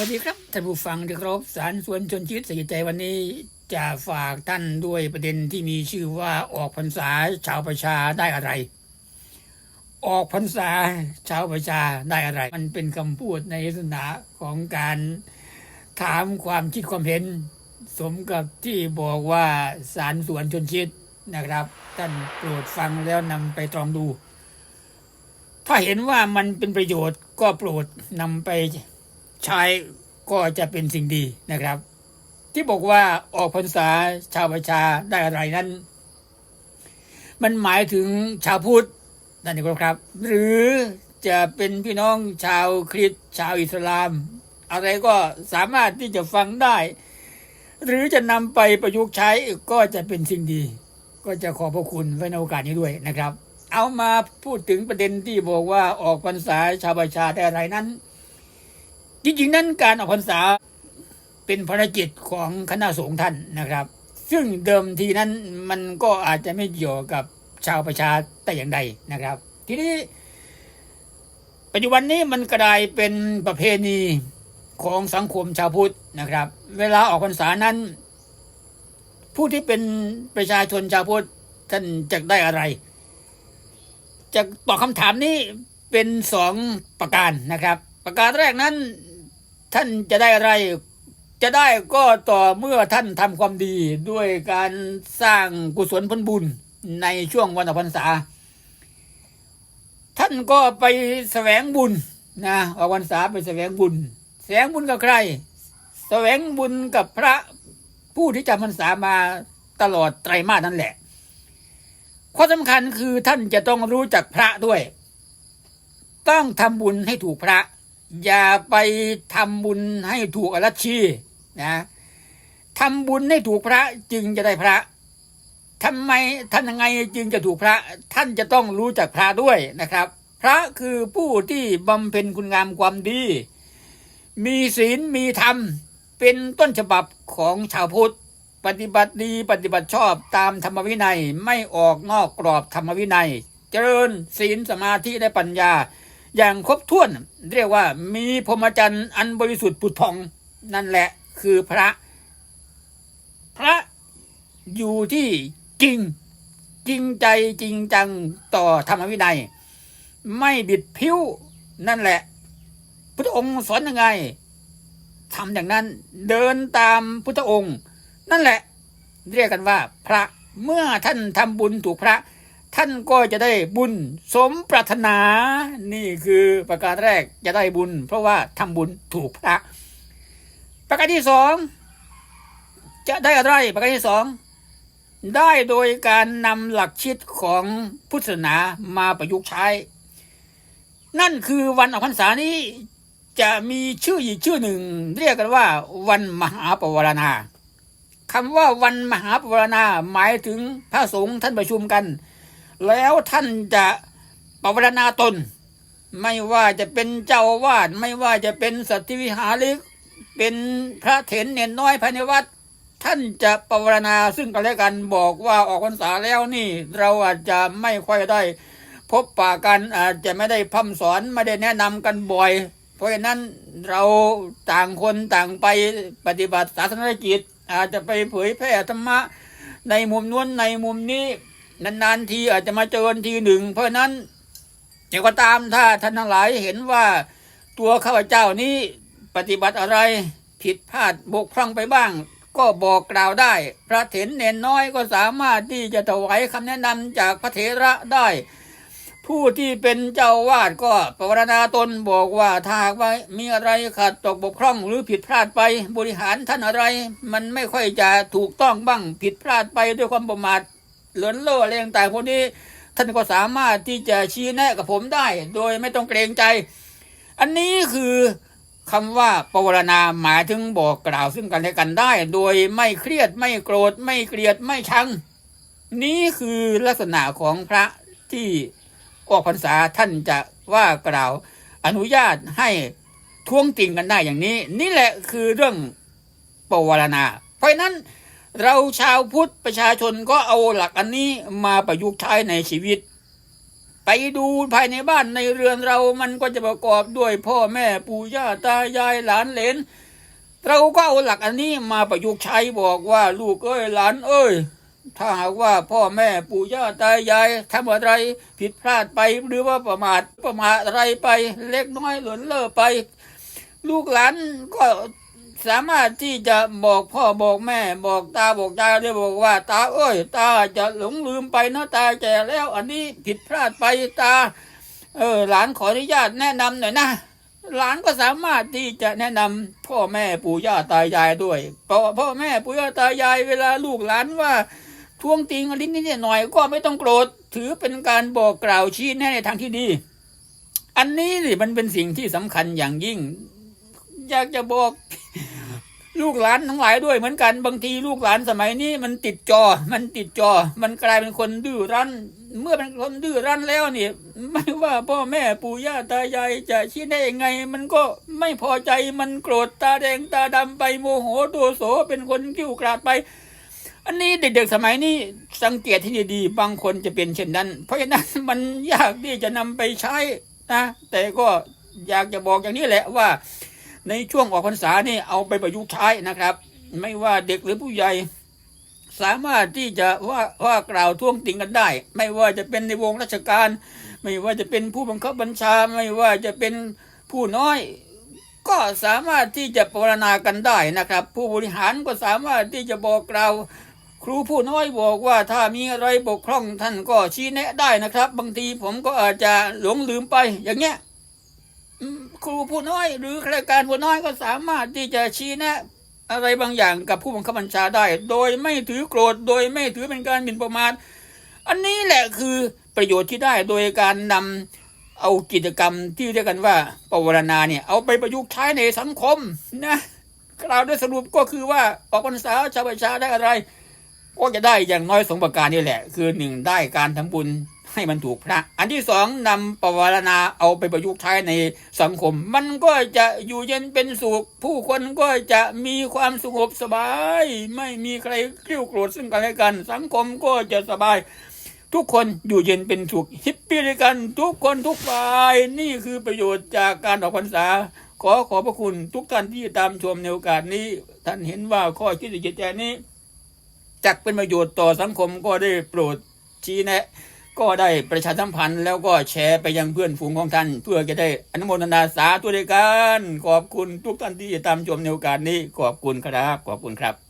วัสดีครับท่านผู้ฟังที่เคารพสารสวนชนชีวิตสกิจใจวันนี้จะฝากท่านด้วยประเด็นที่มีชื่อว่าออกพรรษาชาวประชาได้อะไร ออกพรรษาชาวประชาได้อะไร มันเป็นคำพูดในลักษณะของการถามความคิดความเห็น สมกับที่บอกว่าสารสวนชนชีวิตนะครับ ท่านโปรดฟังแล้วนำไปตรองดู ถ้าเห็นว่ามันเป็นประโยชน์ก็โปรดนำไป ใช้ก็จะเป็นสิ่งดีนะครับ ที่บอกว่าออกพรรษาชาวประชาได้อะไรนั้น มันหมายถึงชาวพุทธนั่นเองครับ หรือจะเป็นพี่น้องชาวคริสต์ชาวอิสลาม อะไรก็สามารถที่จะฟังได้ หรือจะนำไปประยุกต์ใช้ก็จะเป็นสิ่งดี ก็จะขอพระคุณไว้ในโอกาสนี้ด้วยนะครับ เอามาพูดถึงประเด็นที่บอกว่าออกพรรษาชาวประชาได้อะไรนั้น จริงๆ นั้นการออกพรรษาเป็นภารกิจของคณะสงฆ์ท่านนะครับ ซึ่งเดิมทีนั้นมันก็อาจจะไม่เกี่ยวกับชาวประชาแต่อย่างใดนะครับ ทีนี้ ปัจจุบันนี้มันกลายเป็นประเพณีของสังคมชาวพุทธนะครับ เวลาออกพรรษานั้น ผู้ที่เป็นประชาชนชาวพุทธท่านจะได้อะไรจะตอบคำถามนี้เป็นสองประการนะครับ ประการแรกนั้น ท่านจะได้อะไร จะได้ก็ต่อเมื่อท่านทำความดีด้วยการสร้างกุศลผลบุญในช่วงวันออกพรรษา ท่านก็ไปแสวงบุญนะออกพรรษาไปแสวงบุญ แสวงบุญกับใคร แสวงบุญกับพระผู้ที่จำพรรษามาตลอดไตรมาสนั่นแหละข้อสำคัญคือท่านจะต้องรู้จักพระด้วย ต้องทำบุญให้ถูกพระ อย่าไปทำบุญให้ถูกอรัชชีนะทำบุญให้ถูกพระจึงจะได้พระทำไมท่านยังไงจึงจะถูกพระท่านจะต้องรู้จักพระด้วยนะครับ พระคือผู้ที่บำเพ็ญคุณงามความดี มีศีลมีธรรมเป็นต้นฉบับของชาวพุทธ ปฏิบัติดีปฏิบัติชอบตามธรรมวินัยไม่ออกนอกกรอบธรรมวินัย เจริญศีลสมาธิและปัญญา อย่างครบถ้วน เรียกว่ามีพรหมจรรย์อันบริสุทธิ์ผุดผ่องนั่นแหละคือพระ พระอยู่ที่จริงจริงใจจริงจังต่อธรรมวินัย ไม่บิดผิวนั่นแหละ พุทธองค์สอนยังไงทำอย่างนั้นเดินตามพุทธองค์ นั่นแหละ เรียกกันว่า พระเมื่อท่านทำบุญถูกพระ ท่านก็จะได้บุญสมปรารถนา นี่คือประการแรกจะได้บุญ เพราะว่าทำบุญถูกพระ ประการที่สองจะได้อะไรประการที่สองได้โดยการนำหลักคิดของพุทธศาสนามาประยุกต์ใช้ นั่นคือวันออกพรรษานี้จะมีชื่ออีกชื่อหนึ่ง เรียกกันว่า วันมหาปวารณาคำว่าวันมหาปวารณาหมายถึงพระสงฆ์ท่านประชุมกัน แล้วท่านจะปวารณาตน ไม่ว่าจะเป็นเจ้าวาดไม่ว่าจะเป็นสัตวิหาริก เป็นพระเถรเนนน้อยภายในวัด ท่านจะปวารณาซึ่งกันและกันบอกว่าออกพรรษาแล้วนี่ เราอาจจะไม่ค่อยได้ พบปะกันอาจจะไม่ได้พร่ำสอนไม่ได้แนะนำกันบ่อย เพราะฉะนั้นเราต่างคนต่างไปปฏิบัติศาสนกิจ อาจจะไปเผยแพร่ธรรมะในมุมนู้นในมุมนี้ นานๆทีอาจจะมาเจอกันทีหนึ่ง เพราะนั้นอย่างก็ตามถ้าท่านทั้งหลายเห็นว่าตัวข้าพเจ้านี้ปฏิบัติอะไรผิดพลาดบกพร่องไปบ้าง ก็บอกกล่าวได้ พระเถรเนนน้อยก็สามารถที่จะถวายคำแนะนำจากพระเถระได้ ผู้ที่เป็นเจ้าวาดก็ปรารณาตนบอกว่าถ้าหากว่ามีอะไรขาดตกบกพร่องหรือผิดพลาดไปบริหารท่านอะไร มันไม่ค่อยจะถูกต้องบ้างผิดพลาดไปด้วยความประมาท เลือนเล่ออะไรต่างๆพวกนี้ ท่านก็สามารถที่จะชี้แนะกับผมได้ โดยไม่ต้องเกรงใจ อันนี้คือคำว่าปวารณาหมายถึงบอกกล่าวซึ่งกันและกันได้ โดยไม่เครียดไม่โกรธไม่เกลียดไม่ชัง นี้คือลักษณะของพระที่ออกพรรษาท่านจะว่ากล่าว อนุญาตให้ท้วงติงกันได้อย่างนี้ นี่แหละคือเรื่องปวารณา เพราะนั้น เราชาวพุทธประชาชนก็เอาหลักอันนี้มาประยุกต์ใช้ในชีวิต ไปดูภายในบ้านในเรือนเรามันก็จะประกอบด้วยพ่อแม่ปู่ย่าตายายหลานเหลนเราก็เอาหลักอันนี้มาประยุกต์ใช้บอกว่าลูกเอ้ยหลานเอ้ยถ้าหากว่าพ่อแม่ปู่ย่าตายายทำอะไรผิดพลาดไปหรือว่าประมาทประมาทอะไรไป เล็กน้อยหล่นเล่อไป ลูกหลานก็ สามารถที่จะบอกพ่อบอกแม่ บอกตาบอกยายได้บอกว่า ตาเอ้ย ตาจะหลงลืมไปนะตาแก่แล้ว อันนี้ผิดพลาดไปตา เออหลานขออนุญาตแนะนำหน่อยนะหลานก็สามารถที่จะแนะนำพ่อแม่ปู่ย่าตายายด้วยเพราะพ่อแม่ปู่ย่าตายายเวลาลูกหลานว่าทวงติงลิ้นนิดหน่อยก็ไม่ต้องโกรธถือเป็นการบอกกล่าวชี้แนะในทางที่ดี อันนี้นี่มันเป็นสิ่งที่สำคัญอย่างยิ่ง อยากจะบอก ลูกหลานทั้งหลายด้วยเหมือนกันบางทีลูกหลานสมัยนี้มันติดจอ มันติดจอ มันกลายเป็นคนดื้อรั้น เมื่อเป็นคนดื้อรั้นแล้วเนี่ยไม่ว่าพ่อแม่ปู่ย่าตายายจะชี้ได้ยังไง มันก็ไม่พอใจมันโกรธตาแดงตาดำไปโมโหโตโสเป็นคนกิ้วกราดไป อันนี้เด็กๆสมัยนี้สังเกตที่ดีๆบางคนจะเป็นเช่นนั้น เพราะฉะนั้นมันยากที่จะนำไปใช้นะแต่ก็อยากจะบอกอย่างนี้แหละว่า ในช่วงออกพรรษานี่เอาไปประยุกต์ใช้นะครับ ไม่ว่าเด็กหรือผู้ใหญ่ สามารถที่จะว่าว่ากล่าวท่วงติงกันได้ ไม่ว่าจะเป็นในวงราชการ ไม่ว่าจะเป็นผู้บังคับบัญชา ไม่ว่าจะเป็นผู้น้อย ก็สามารถที่จะปรณากันได้นะครับ ผู้บริหารก็สามารถที่จะบอกกล่าวครูผู้น้อยบอกว่าถ้ามีอะไรบกพร่องท่านก็ชี้แนะได้นะครับ บางทีผมก็อาจจะหลงลืมไปอย่างเงี้ย ครูผู้น้อย หรือข้าราชการผู้น้อยก็สามารถที่จะชี้แนะอะไรบางอย่างกับผู้บังคับบัญชาได้ โดยไม่ถือโกรธโดยไม่ถือเป็นการหมิ่นประมาทอันนี้แหละคือประโยชน์ที่ได้โดยการนำเอากิจกรรมที่เรียกกันว่าปวารณาเนี่ยเอาไปประยุกต์ใช้ในสังคมนะกล่าวโดยสรุปก็คือว่าออกพรรษาชาวประชาได้อะไร ก็จะได้อย่างน้อยสองประการนี่แหละ คือหนึ่งได้การทำบุญ ให้มันถูกพระ อันที่สองนำปวารณาเอาไปประยุกต์ใช้ในสังคม มันก็จะอยู่เย็นเป็นสุข ผู้คนก็จะมีความสงบสบาย ไม่มีใครกริ้วโกรธซึ่งกันและกัน สังคมก็จะสบาย ทุกคนอยู่เย็นเป็นสุขฮิปปี้ด้วยกัน ทุกคนทุกฝ่ายนี่คือประโยชน์จากการออกพรรษา ขอขอบพระคุณทุกท่านที่ตามชมในโอกาสนี้ ท่านเห็นว่าข้อคิดจิตใจนี้จักเป็นประโยชน์ต่อสังคมก็ได้โปรดชี้แนะ ก็ได้ประชาสัมพันธ์แล้วก็แชร์ไปยังเพื่อนฝูงของท่าน เพื่อจะได้อนุโมทนาสาธุด้วยกัน ขอบคุณทุกท่านที่ตามชมในโอกาสนี้ ขอบคุณครับ ขอบคุณครับ